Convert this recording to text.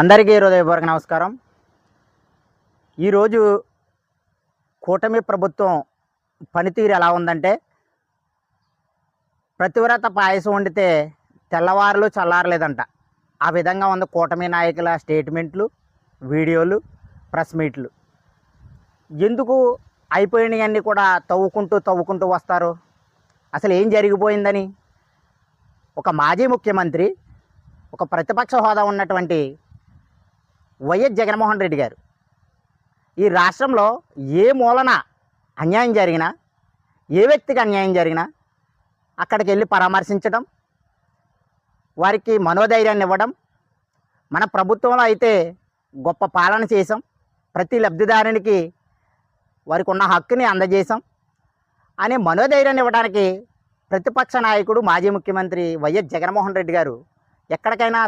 అందరికీ హృదయపూర్వక నమస్కారం. ఈరోజు కూటమి ప్రభుత్వం పనితీరు ఎలా ఉందంటే ప్రతివ్రత పాయసం వండితే తెల్లవారులు చల్లారలేదంట. ఆ విధంగా ఉంది కూటమి నాయకుల స్టేట్మెంట్లు వీడియోలు ప్రెస్ మీట్లు. ఎందుకు అయిపోయినవన్నీ కూడా తవ్వుకుంటూ తవ్వుకుంటూ వస్తారు? అసలు ఏం జరిగిపోయిందని? ఒక మాజీ ముఖ్యమంత్రి ఒక ప్రతిపక్ష హోదా ఉన్నటువంటి వైఎస్ జగన్మోహన్ రెడ్డి గారు. ఈ రాష్ట్రంలో ఏ మూలన అన్యాయం జరిగినా ఏ వ్యక్తికి అన్యాయం జరిగినా అక్కడికి వెళ్ళి పరామర్శించడం వారికి మనోధైర్యాన్ని ఇవ్వడం మన ప్రభుత్వంలో అయితే గొప్ప పాలన చేసాం ప్రతి లబ్ధిదారునికి వారికి ఉన్న హక్కుని అందజేశాం. అనే మనోధైర్యాన్ని ఇవ్వడానికి ప్రతిపక్ష నాయకుడు మాజీ ముఖ్యమంత్రి వైఎస్ జగన్మోహన్ రెడ్డి గారు ఎక్కడికైనా